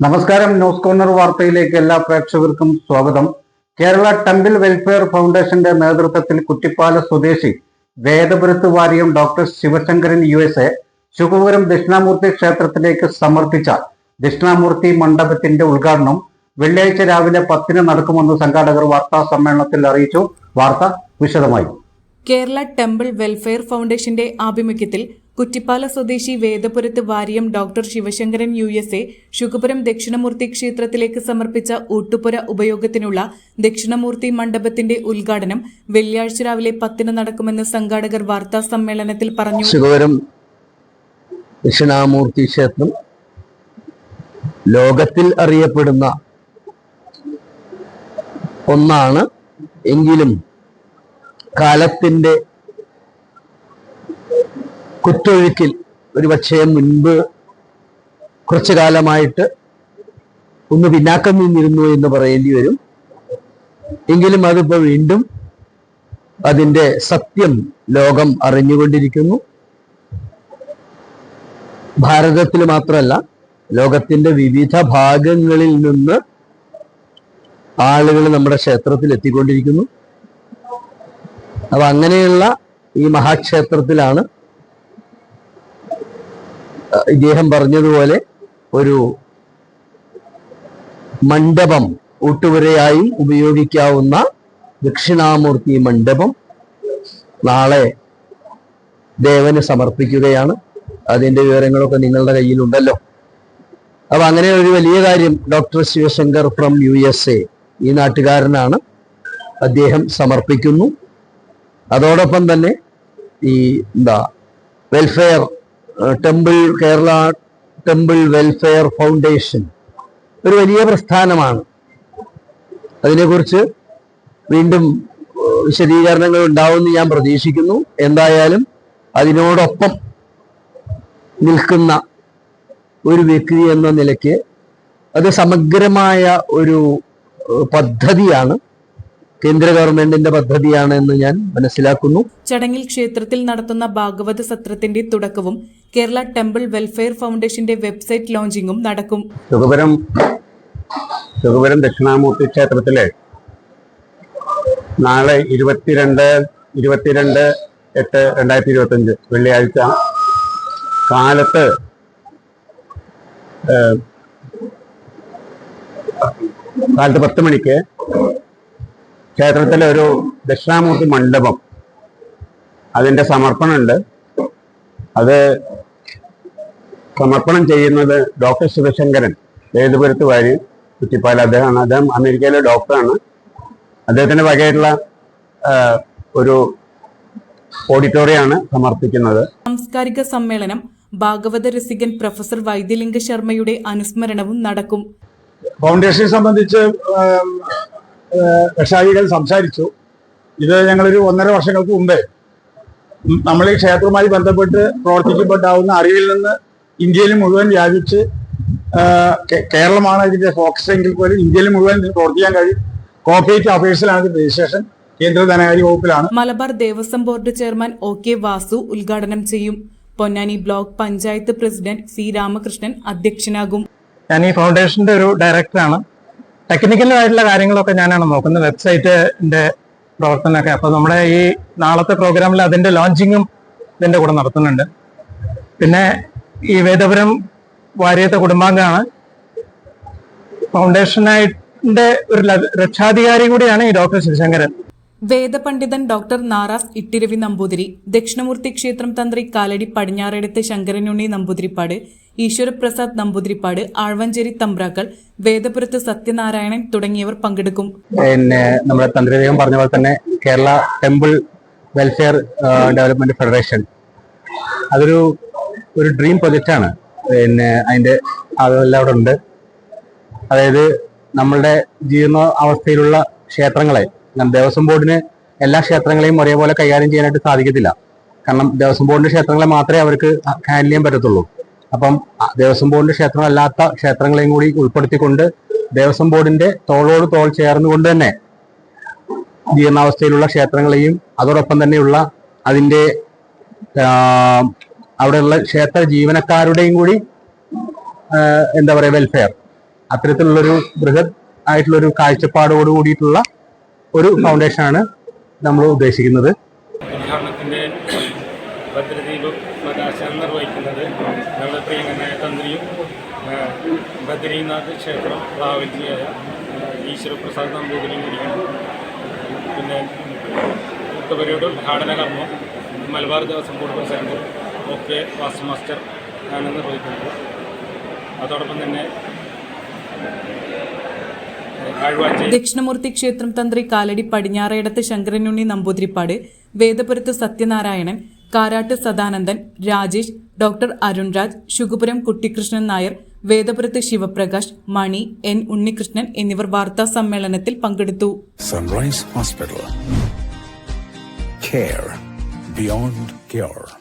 നമസ്കാരം news corner വാർത്തയിലേക്ക് എല്ലാ പ്രേക്ഷകർക്കും സ്വാഗതം. കേരള ടെമ്പിൾ വെൽഫെയർ ഫൗണ്ടേഷന്റെ നേതൃത്വത്തിൽ കുറ്റിപ്പാല സ്വദേശി Vedapurath Variyam doctor Sivasankaran U S A Shubhapuram Dakshinamurthy ക്ഷേത്രത്തിലേക്ക് സമർപ്പിച്ച ദക്ഷിണാമൂർത്തി മണ്ഡപത്തിന്റെ ഉദ്ഘാടനം വെള്ളിയാഴ്ച രാവിലെ പത്തിന് നടക്കുമെന്ന് സംഘാടകർ വാർത്താ സമ്മേളനത്തിൽ അറിയിച്ചു. വാർത്ത വിശദമായി. കേരള ടെമ്പിൾ വെൽഫെയർ ഫൗണ്ടേഷന്റെ ആഭിമുഖ്യത്തിൽ കുറ്റിപ്പാല സ്വദേശി Vedapurath Variyam doctor Sivasankaran U S A Sukhapuram Dakshinamurthy ക്ഷേത്രത്തിലേക്ക് സമർപ്പിച്ച ഊട്ടുപുര ഉപയോഗത്തിനുള്ള ദക്ഷിണമൂർത്തി മണ്ഡപത്തിന്റെ ഉദ്ഘാടനം വെള്ളിയാഴ്ച രാവിലെ പത്തിന് നടക്കുമെന്ന് സംഘാടകർ വാർത്താ സമ്മേളനത്തിൽ പറഞ്ഞു. ശുഖപുരം ദക്ഷിണാമൂർത്തി ക്ഷേത്രം ലോകത്തിൽ അറിയപ്പെടുന്ന ഒന്നാണ്. എങ്കിലും കാലത്തിന്റെ കുത്തൊഴുക്കിൽ ഒരുപക്ഷെ മുൻപ് കുറച്ചു കാലമായിട്ട് ഒന്ന് പിന്നാക്കം നിന്നിരുന്നു എന്ന് പറയേണ്ടി വരും. എങ്കിലും അതിപ്പോ വീണ്ടും അതിന്റെ സത്യം ലോകം അറിഞ്ഞുകൊണ്ടിരിക്കുന്നു. ഭാരതത്തിൽ മാത്രമല്ല ലോകത്തിന്റെ വിവിധ ഭാഗങ്ങളിൽ നിന്ന് ആളുകൾ നമ്മുടെ ക്ഷേത്രത്തിൽ എത്തിക്കൊണ്ടിരിക്കുന്നു. അപ്പൊ അങ്ങനെയുള്ള ഈ മഹാക്ഷേത്രത്തിലാണ് ഇദ്ദേഹം പറഞ്ഞതുപോലെ ഒരു മണ്ഡപം ഊട്ടുപുരയായി ഉപയോഗിക്കാവുന്ന ദക്ഷിണാമൂർത്തി മണ്ഡപം നാളെ ദേവന് സമർപ്പിക്കുകയാണ്. അതിന്റെ വിവരങ്ങളൊക്കെ നിങ്ങളുടെ കയ്യിലുണ്ടല്ലോ. അപ്പൊ അങ്ങനെ ഒരു വലിയ കാര്യം doctor Sivasankar from U S A ഈ നാട്ടുകാരനാണ് അദ്ദേഹം സമർപ്പിക്കുന്നു. അതോടൊപ്പം തന്നെ ഈ എന്താ welfare temple Kerala temple welfare foundation ഒരു വലിയ പ്രസ്ഥാനമാണ്. അതിനെക്കുറിച്ച് വീണ്ടും വിശദീകരണങ്ങൾ ഉണ്ടാവുമെന്ന് ഞാൻ പ്രതീക്ഷിക്കുന്നു. എന്തായാലും അതിനോടൊപ്പം നിൽക്കുന്ന ഒരു വ്യക്തി എന്ന നിലയ്ക്ക് അത് സമഗ്രമായ ഒരു പദ്ധതിയാണ് കേന്ദ്ര ഗവൺമെന്റിന്റെ പദ്ധതിയാണ് എന്ന് ഞാൻ മനസ്സിലാക്കുന്നു. ചടങ്ങിൽ ക്ഷേത്രത്തിൽ നടത്തുന്ന ഭാഗവത സത്രത്തിന്റെ തുടക്കവും കേരള ടെമ്പിൾ വെൽഫെയർ ഫൗണ്ടേഷന്റെ വെബ്സൈറ്റ് ലോഞ്ചിങ്ങും നടക്കും. ശുഭപുരം ശുഭപുരം ദക്ഷിണാമൂർത്തി ക്ഷേത്രത്തിലെ നാളെ ഇരുപത്തിരണ്ട് ഇരുപത്തിരണ്ട് എട്ട് രണ്ടായിരത്തി ഇരുപത്തഞ്ച് വെള്ളിയാഴ്ച കാലത്ത് കാലത്ത് പത്ത് മണിക്ക് ക്ഷേത്രത്തിലെ ഒരു ദക്ഷിണാമൂർത്തി മണ്ഡപം അതിന്റെ സമർപ്പണമുണ്ട്. അത് സമർപ്പണം ചെയ്യുന്നത് ഡോക്ടർ ശിവശങ്കരൻ ഏതുപുരത്ത് വാരി കുറ്റിപ്പാൽ അദ്ദേഹമാണ്. അദ്ദേഹം അമേരിക്കയിലെ ഡോക്ടറാണ്. അദ്ദേഹത്തിന്റെ വകയായിട്ടുള്ള ഒരു ഓഡിറ്റോറിയമാണ് സമർപ്പിക്കുന്നത്. സാംസ്കാരിക സമ്മേളനം ഭാഗവത രസികൻ പ്രൊഫസർ വൈദ്യലിംഗ ശർമ്മയുടെ അനുസ്മരണവും നടക്കും. ഫൗണ്ടേഷനെ സംബന്ധിച്ച് രക്ഷാധികൾ സംസാരിച്ചു. ഇത് ഞങ്ങളൊരു ഒന്നര വർഷങ്ങൾക്ക് മുമ്പേ നമ്മൾ ഈ ക്ഷേത്രവുമായി ബന്ധപ്പെട്ട് പ്രവർത്തിക്കപ്പെട്ടാവുന്ന അറിവിൽ നിന്ന് ഇന്ത്യയിൽ മുഴുവൻ വ്യാപിച്ച് കേരളമാണ് ഇതിന്റെ ഫോക്കസ് എങ്കിൽ പോലും ഇന്ത്യയിൽ മുഴുവൻ ഇതിന് പ്രവർത്തിക്കാൻ കഴിയും. കോപ്പറേറ്റ് അഫയേഴ്സിലാണ് ഇതിന്റെ രജിസ്ട്രേഷൻ. കേന്ദ്ര ധനകാര്യ വകുപ്പിലാണ്. Malabar Devaswom board chairman O K Vasu ഉദ്ഘാടനം ചെയ്യും. Ponnani block panchayat president C Ramakrishnan അധ്യക്ഷനാകും. ഞാൻ ഈ ഫൗണ്ടേഷന്റെ ഒരു ഡയറക്ടറാണ് ടെക്നിക്കലായിട്ടുള്ള കാര്യങ്ങളൊക്കെ ഞാനാണ് നോക്കുന്നത്. വെബ്സൈറ്റിന്റെ പ്രവർത്തനമൊക്കെ. അപ്പൊ നമ്മുടെ ഈ നാളത്തെ പ്രോഗ്രാമിൽ അതിന്റെ ലോഞ്ചിങ്ങും ഇതിന്റെ കൂടെ നടത്തുന്നുണ്ട്. പിന്നെ ഈ വേദപുരം വാര്യത്തെ കുടുംബാംഗമാണ്. ഫൗണ്ടേഷനായിട്ട് ഒരു രക്ഷാധികാരി കൂടിയാണ് ഈ ഡോക്ടർ ശിവശങ്കരൻ. വേദപണ്ഡിതൻ ഡോക്ടർ നാറാസ് ഇട്ടിരവി നമ്പൂതിരി ദക്ഷിണമൂർത്തി ക്ഷേത്രം തന്ത്രി കാലടി പടിഞ്ഞാറെടുത്ത് ശങ്കരനുണ്ണി നമ്പൂതിരിപ്പാട് ഈശ്വരപ്രസാദ് നമ്പൂതിരിപ്പാട് ആഴ്വഞ്ചേരി തമ്പ്രാക്കൾ വേദപുരത്ത് സത്യനാരായണൻ തുടങ്ങിയവർ പങ്കെടുക്കും. പിന്നെ നമ്മുടെ തന്ത്രിദേവം പറഞ്ഞ പോലെ തന്നെ Kerala temple welfare development federation. അതൊരു ഒരു ഡ്രീം ആണ് പിന്നെ അതിന്റെ ആളുകളെല്ലാം അവിടെ ഉണ്ട്. അതായത് നമ്മളുടെ ജീർണ അവസ്ഥയിലുള്ള ക്ഷേത്രങ്ങളെ ദേവസ്വം ബോർഡിന് എല്ലാ ക്ഷേത്രങ്ങളെയും ഒരേപോലെ കൈകാര്യം ചെയ്യാനായിട്ട് സാധിക്കത്തില്ല. കാരണം ദേവസ്വം ബോർഡിന്റെ ക്ഷേത്രങ്ങളെ മാത്രമേ അവർക്ക് ഹാൻഡിൽ ചെയ്യാൻ പറ്റത്തുള്ളൂ. അപ്പം ദേവസ്വം ബോർഡിന്റെ ക്ഷേത്രങ്ങളല്ലാത്ത ക്ഷേത്രങ്ങളെയും കൂടി ഉൾപ്പെടുത്തിക്കൊണ്ട് ദേവസ്വം ബോർഡിന്റെ തോളോട് തോൾ ചേർന്നുകൊണ്ട് തന്നെ ജീർണാവസ്ഥയിലുള്ള ക്ഷേത്രങ്ങളെയും അതോടൊപ്പം തന്നെയുള്ള അതിന്റെ അവിടെയുള്ള ക്ഷേത്ര ജീവനക്കാരുടെയും കൂടി എന്താ പറയുക വെൽഫെയർ അത്തരത്തിലുള്ളൊരു ബൃഹത് ആയിട്ടുള്ളൊരു കാഴ്ചപ്പാടോട് കൂടിയിട്ടുള്ള ഒരു ഫൗണ്ടേഷൻ ആണ് നമ്മൾ ഉദ്ദേശിക്കുന്നത്. ബദ്രീനാഥ് ക്ഷേത്രം പ്രാവൽജിയായ ഈശ്വരപ്രസാദ് നമ്പൂതിരിയും കൂടിയാണ്. പിന്നെ കൂട്ടുപരിയുടെ ഉദ്ഘാടന കർമ്മം മലബാർ ദേവസ്വം ബോർഡ് പ്രസിഡന്റ് ഒക്കെ വാസ് മാസ്റ്റർ ആണ് നിർവഹിക്കുന്നത്. അതോടൊപ്പം തന്നെ ദക്ഷിണമൂർത്തി ക്ഷേത്രം തന്ത്രി കാലടി പടിഞ്ഞാറേടത്ത് ശങ്കരനുണ്ണി നമ്പൂതിരിപ്പാട് വേദപുരത്ത് സത്യനാരായണൻ കാരാട്ട് സദാനന്ദൻ രാജേഷ് ഡോക്ടർ അരുൺരാജ് ശുകുപുരം കുട്ടിക്കൃഷ്ണൻ നായർ വേദപുരത്ത് ശിവപ്രകാശ് മണി എൻ ഉണ്ണികൃഷ്ണൻ എന്നിവർ വാർത്താ സമ്മേളനത്തിൽ പങ്കെടുത്തു. Sunrise hospital care beyond cure.